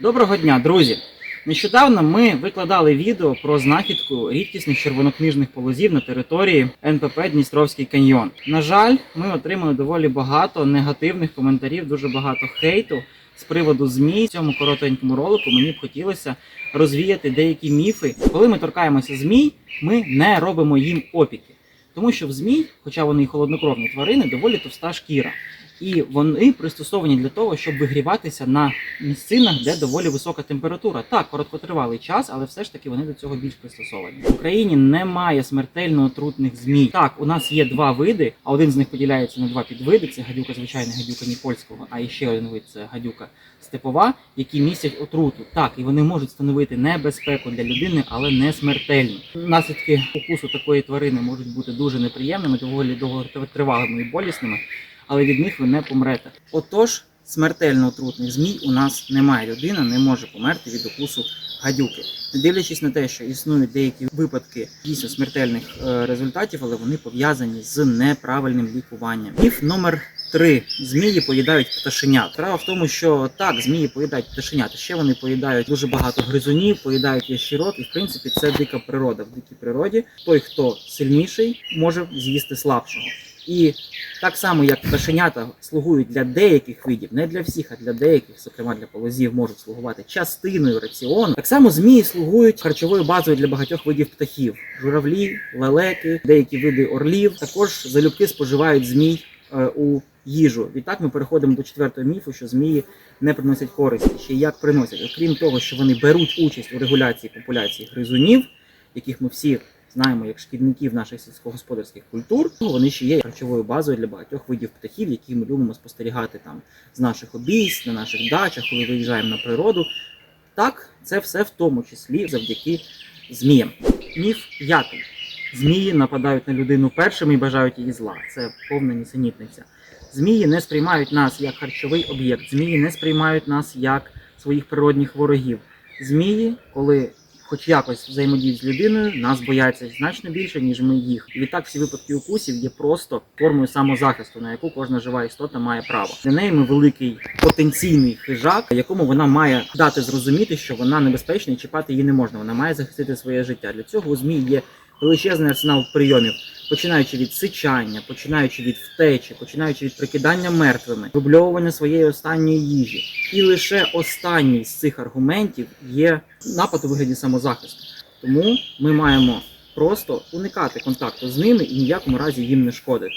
Доброго дня, друзі! Нещодавно ми викладали відео про знахідку рідкісних червонокнижних полозів на території НПП Дністровський каньйон. На жаль, ми отримали доволі багато негативних коментарів, дуже багато хейту з приводу змій. В цьому коротенькому ролику мені б хотілося розвіяти деякі міфи. Коли ми торкаємося змій, ми не робимо їм опіки. Тому що в змій, хоча вони і холоднокровні тварини, доволі товста шкіра. І вони пристосовані для того, щоб вигріватися на місцинах, де доволі висока температура. Так, короткотривалий час, але все ж таки вони до цього більш пристосовані. В Україні немає смертельно отрутних змій. Так, у нас є два види, а один з них поділяється на два підвиди: це гадюка звичайна гадюка Нікольського, а ще один вид це гадюка степова, які містять отруту. Так, і вони можуть становити небезпеку для людини, але не смертельну. Наслідки укусу такої тварини можуть бути дуже неприємними, доволі довготривалими і болісними але від них ви не помрете. Отож, смертельно отрутних змій у нас немає. Людина не може померти від укусу гадюки. Не дивлячись на те, що існують деякі випадки дійсно смертельних е, результатів, але вони пов'язані з неправильним лікуванням. Міф номер три: змії поїдають пташенят. Справа в тому, що так, змії поїдають пташенят. Ще вони поїдають дуже багато гризунів, поїдають ящірок, і в принципі це дика природа. В дикій природі той, хто сильніший, може з'їсти слабшого. І так само, як пташенята слугують для деяких видів, не для всіх, а для деяких, зокрема для полозів, можуть слугувати частиною раціону. Так само змії слугують харчовою базою для багатьох видів птахів: журавлі, лелеки, деякі види орлів. Також залюбки споживають змій е, у їжу. Відтак ми переходимо до четвертого міфу, що змії не приносять користі. Ще як приносять, окрім того, що вони беруть участь у регуляції популяції гризунів, яких ми всі знаємо як шкідників наших сільськогосподарських культур, ну, вони ще є харчовою базою для багатьох видів птахів, які ми любимо спостерігати там з наших обійсть, на наших дачах, коли виїжджаємо на природу. Так, це все в тому числі завдяки зміям. Міф п'ятий. Змії нападають на людину першими і бажають її зла. Це повна нісенітниця. Змії не сприймають нас як харчовий об'єкт, змії не сприймають нас як своїх природних ворогів. Змії, коли хоч якось взаємодіють з людиною, нас бояться значно більше, ніж ми їх. І відтак всі випадки укусів є просто формою самозахисту, на яку кожна жива істота має право. Для неї ми великий потенційний хижак, якому вона має дати зрозуміти, що вона небезпечна і чіпати її не можна. Вона має захистити своє життя. Для цього у змій є величезний арсенал прийомів. Починаючи від сичання, починаючи від втечі, починаючи від прикидання мертвими, вибльовування своєї останньої їжі. І лише останній з цих аргументів є напад у вигляді самозахисту. Тому ми маємо просто уникати контакту з ними і ніякому разі їм не шкодити.